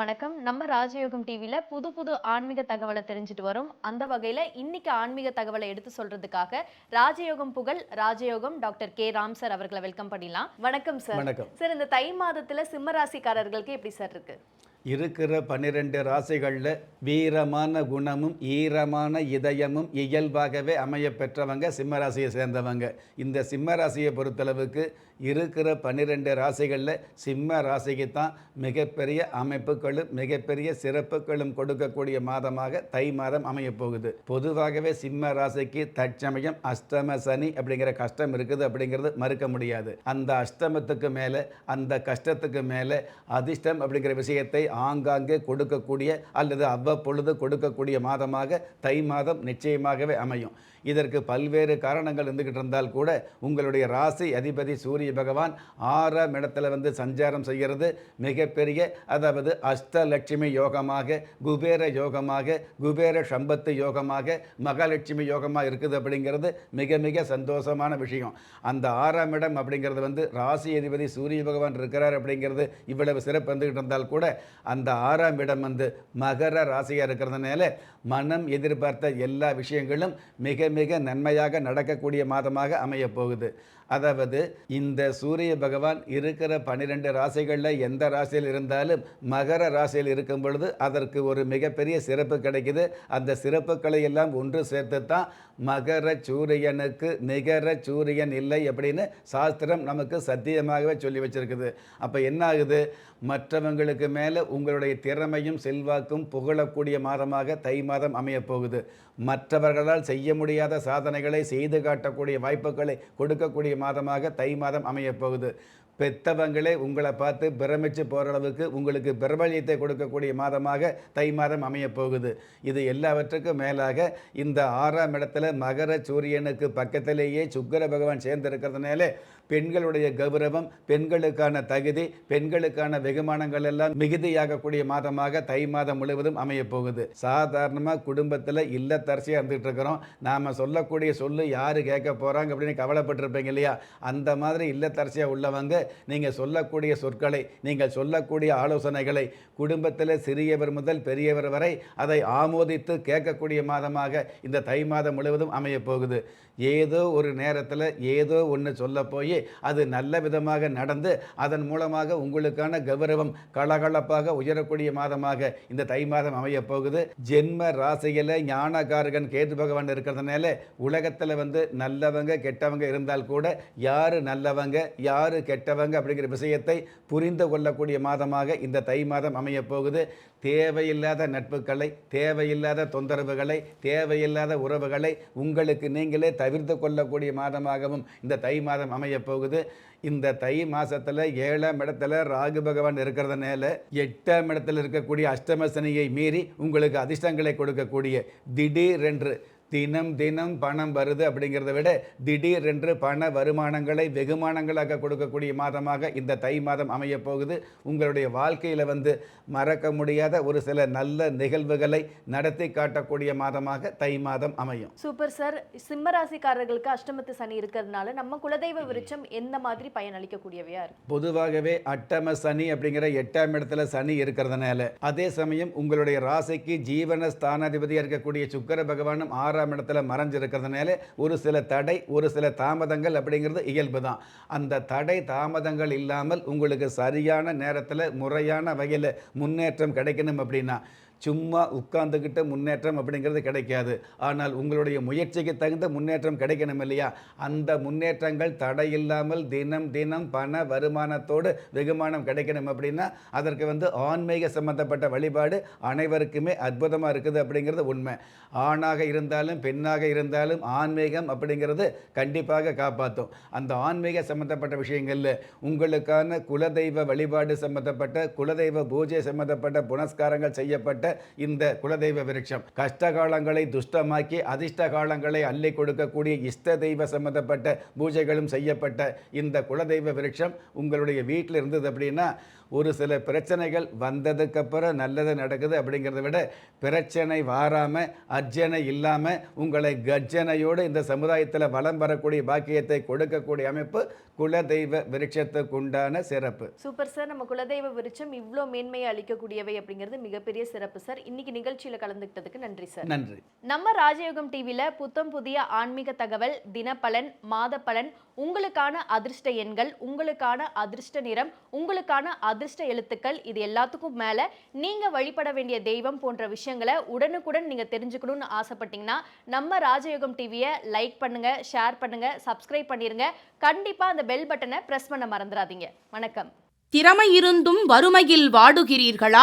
அனைவருக்கும் வணக்கம். நம்ம ராஜயோகம் டிவில புது புது ஆன்மீக தகவலை தெரிஞ்சுட்டு வரோம். அந்த வகையில இன்னைக்கு ஆன்மீக தகவலை எடுத்து சொல்றதுக்காக ராஜயோகம் புகழ் Rajayogam doctor K. Ram sir அவர்களை வெல்கம் பண்ணிடலாம். வணக்கம் சார். வணக்கம். சார் இந்த தை மாதத்துல சிம்ம ராசிக்காரர்களுக்கு எப்படி சார் இருக்கு? இருக்கிற பன்னிரெண்டு ராசிகளில் வீரமான குணமும் ஈரமான இதயமும் இயல்பாகவே அமைய பெற்றவங்க சிம்ம ராசியை சேர்ந்தவங்க. இந்த சிம்ம ராசியை பொறுத்தளவுக்கு இருக்கிற பன்னிரெண்டு ராசிகளில் சிம்ம ராசிக்கு தான் மிகப்பெரிய அமைப்புகளும் மிகப்பெரிய சிறப்புகளும் கொடுக்கக்கூடிய மாதமாக தை மாதம் அமையப்போகுது. பொதுவாகவே சிம்ம ராசிக்கு தற்சமயம் அஷ்டம சனி அப்படிங்கிற கஷ்டம் இருக்குது அப்படிங்கிறது மறுக்க முடியாது. அந்த அஷ்டமத்துக்கு மேலே அந்த கஷ்டத்துக்கு மேலே அதிர்ஷ்டம் அப்படிங்கிற விஷயத்தை ஆங்காங்கே கொடுக்கக்கூடிய அல்லது அவ்வப்பொழுது கொடுக்கக்கூடிய மாதமாக தை மாதம் நிச்சயமாகவே அமையும். இதற்கு பல்வேறு காரணங்கள் இருந்துகிட்டு இருந்தால் கூட உங்களுடைய ராசி அதிபதி சூரிய பகவான் ஆறாம் இடத்துல வந்து சஞ்சாரம் செய்கிறது. மிகப்பெரிய அதாவது அஷ்டலட்சுமி யோகமாக குபேர யோகமாக குபேர சம்பத்து யோகமாக மகாலட்சுமி யோகமாக இருக்குது அப்படிங்கிறது மிக மிக சந்தோஷமான விஷயம். அந்த ஆறாம் இடம் அப்படிங்கிறது வந்து ராசி அதிபதி சூரிய பகவான் இருக்கிறார் அப்படிங்கிறது இவ்வளவு சிறப்பு வந்துகிட்டு இருந்தால் கூட அந்த ஆறாம் இடம் வந்து மகர ராசியாக இருக்கிறதுனால மனம் எதிர்பார்த்த எல்லா விஷயங்களும் மிக மிக நன்மையாக நடக்கக்கூடிய மாதமாக அமையப் போகுது. அதாவது இந்த சூரிய பகவான் இருக்கிற பன்னிரெண்டு ராசிகளில் எந்த ராசியில் இருந்தாலும் மகர ராசியில் இருக்கும் பொழுது அதற்கு ஒரு மிகப்பெரிய சிறப்பு கிடைக்குது. அந்த சிறப்புகளை எல்லாம் ஒன்று சேர்த்து தான் மகர சூரியனுக்கு நிகர சூரியன் இல்லை அப்படின்னு சாஸ்திரம் நமக்கு சத்தியமாகவே சொல்லி வச்சிருக்குது. அப்போ என்ன ஆகுது மற்றவங்களுக்கு மேலே உங்களுடைய திறமையும் செல்வாக்கும் புகழக்கூடிய மாதமாக தை மாதம் அமையப் போகுது. மற்றவர்களால் செய்ய முடியாத சாதனைகளை செய்து காட்டக்கூடிய வாய்ப்புகளை கொடுக்கக்கூடிய மாதமாக தை மாதம் அமையப் போகுது. பெத்தவங்களே உங்களை பார்த்து பிரமிச்சு போகிற அளவுக்கு உங்களுக்கு பிரபல்யத்தை கொடுக்கக்கூடிய மாதமாக தை மாதம் அமையப் போகுது. இது எல்லாவற்றுக்கும் மேலாக இந்த ஆறாம் இடத்துல மகர சூரியனுக்கு பக்கத்திலேயே சுக்கர பகவான் சேர்ந்திருக்கிறதுனால பெண்களுடைய கௌரவம் பெண்களுக்கான தகுதி பெண்களுக்கான வெகுமானங்கள் எல்லாம் மிகுதியாகக்கூடிய மாதமாக தை மாதம் முழுவதும் அமையப் போகுது. சாதாரணமாக குடும்பத்தில் இல்லத்தரசியாக இருந்துகிட்டு இருக்கிறோம் நாம் சொல்லக்கூடிய சொல்லு யார் கேட்க போகிறாங்க அப்படின்னு கவலைப்பட்டிருப்பீங்க இல்லையா? அந்த மாதிரி இல்லத்தரசியாக உள்ளவங்க நீங்கள் சொல்லக்கூடிய சொற்களை நீங்கள் சொல்லக்கூடிய ஆலோசனைகளை குடும்பத்தில் சிறியவர் முதல் பெரியவர் வரை அதை ஆமோதித்து கேட்கக்கூடிய மாதமாக இந்த தை மாதம் முழுவதும் அமையப்போகுது ஏதோ ஒரு நேரத்தில் ஏதோ ஒன்று சொல்ல போய் அது நல்ல விதமாக நடந்து அதன் மூலமாக உங்களுக்கான கௌரவம் கலகலப்பாக உயரக்கூடிய மாதமாக இந்த தை மாதம் அமையப்போகுது ஜென்ம ராசியில் ஞானகாரகன் கேது பகவான் இருக்கிறதுனால உலகத்தில் வந்து நல்லவங்க கெட்டவங்க இருந்தால் கூட யார் நல்லவங்க யார் கெட்டவங்க அப்படிங்கிற விஷயத்தை புரிந்து கொள்ளக்கூடிய மாதமாக இந்த தை மாதம் அமையப் போகுது தேவையில்லாத நட்புகளை தேவையில்லாத தொந்தரவுகளை தேவையில்லாத உறவுகளை உங்களுக்கு நீங்களே தவிர்த்து கொள்ளக்கூடிய மாதமாகவும் இந்த தை மாதம் அமையப்போகுது. இந்த தை மாசத்துல ஏழாம் இடத்துல ராகு பகவான் இருக்கிறதுனால எட்டாம் இடத்துல இருக்கக்கூடிய அஷ்டம சனியை மீறி உங்களுக்கு அதிர்ஷ்டங்களை கொடுக்கக்கூடிய திடீரென்று தினம் தினம் பணம் வருது அப்படிங்கிறத விட திடீரென்று பண வருமானங்களை வெகுமானங்களாக கொடுக்கக்கூடிய மாதமாக இந்த தை மாதம் அமையப் போகுது. உங்களுடைய வாழ்க்கையில் வந்து மறக்க முடியாத ஒரு சில நல்ல நிகழ்வுகளை நடத்தி காட்டக்கூடிய மாதமாக தை மாதம் அமையும். Super sir. சிம்ம ராசிக்காரர்களுக்கு அஷ்டமத்து சனி இருக்கிறதுனால நம்ம குலதெய்வ விருட்சம் எந்த மாதிரி பயன் அளிக்கக்கூடியவையா இருக்கு? பொதுவாகவே அட்டம சனி அப்படிங்கிற எட்டாம் இடத்துல சனி இருக்கிறதுனால அதே சமயம் உங்களுடைய ராசிக்கு ஜீவன ஸ்தானாதிபதியாக இருக்கக்கூடிய சுக்கிர பகவானும் ஆறாம் இடத்துல மறைஞ்சிருக்கிறதுனால ஒரு சில தடை ஒரு சில தாமதங்கள் அப்படிங்கிறது இயல்பு தான். அந்த தடை தாமதங்கள் இல்லாமல் உங்களுக்கு சரியான நேரத்தில் முறையான வகையில் முன்னேற்றம் கிடைக்கணும் அப்படின்னா சும்மா உட்கார்ந்துக்கிட்ட முன்னேற்றம் அப்படிங்கிறது கிடைக்காது. ஆனால் உங்களுடைய முயற்சிக்கு தகுந்த முன்னேற்றம் கிடைக்கணும் இல்லையா? அந்த முன்னேற்றங்கள் தடையில்லாமல் தினம் தினம் பண வருமானத்தோடு வெகுமானம் கிடைக்கணும் அப்படின்னா அதற்கு வந்து ஆன்மீக சம்பந்தப்பட்ட வழிபாடு அனைவருக்குமே அற்புதமாக இருக்குது அப்படிங்கிறது உண்மை. ஆணாக இருந்தாலும் பெண்ணாக இருந்தாலும் ஆன்மீகம் அப்படிங்கிறது கண்டிப்பாக காப்பாற்றும் அந்த ஆன்மீக சம்பந்தப்பட்ட விஷயங்களில் உங்களுக்கான குலதெய்வ வழிபாடு சம்பந்தப்பட்ட குலதெய்வ பூஜை சம்பந்தப்பட்ட புனஸ்காரங்கள் செய்யப்பட்ட இந்த குலதெய்வ விருட்சம். கஷ்ட காலங்களை துஷ்டமாக்கி அதிர்ஷ்ட காலங்களை அள்ளி கொடுக்கக்கூடிய இஷ்ட தெய்வ சம்பந்தப்பட்ட பூஜைகளும் செய்யப்பட்ட இந்த குலதெய்வ விருட்சம் உங்களுடைய வீட்டில் இருந்தது அப்படின்னா ஒரு சில பிரச்சனைகள் வந்ததுக்கப்புறம் நல்லது நடக்குது அப்படிங்கிறத விட பிரச்சனை வாராமல் அர்ஜனை இல்லாமல் உங்களை கர்ஜனையோடு இந்த சமுதாயத்தில் வலம் வரக்கூடிய பாக்கியத்தை கொடுக்கக்கூடிய அமைப்பு குலதெய்வ விருட்சத்துக்குண்டான சிறப்பு. Super sir. நம்ம குலதெய்வ விருட்சம் இவ்வளோ மேன்மையை அளிக்கக்கூடியவை அப்படிங்கிறது மிகப்பெரிய சிறப்பு சார். இன்னைக்கு நிகழ்ச்சியில கலந்துக்கிட்டதுக்கு நன்றி சார். நன்றி. நம்ம ராஜயோகம் டிவியில புத்தம் புதிய ஆன்மீக தகவல் தினப்பலன் மாத பலன் உங்களுக்கான அதிர்ஷ்ட எண்கள் உங்களுக்கான அதிர்ஷ்ட நிறம் உங்களுக்கான அதிர்ஷ்ட எழுத்துக்கள் இது எல்லாத்துக்கும் மேல நீங்க வழிபட வேண்டிய தெய்வம் போன்ற விஷயங்களை உடனுக்குடன் நீங்க தெரிஞ்சுக்கணும்னு ஆசைப்பட்டீங்கன்னா நம்ம ராஜயோகம் டிவியை லைக் பண்ணுங்க ஷேர் பண்ணுங்க சப்ஸ்கிரைப் பண்ணிருங்க. கண்டிப்பா அந்த பெல் பட்டனை பிரஸ் பண்ண மறந்துடாதீங்க. வணக்கம். திறமை இருந்தும் வறுமையில் வாடுகிறீர்களா?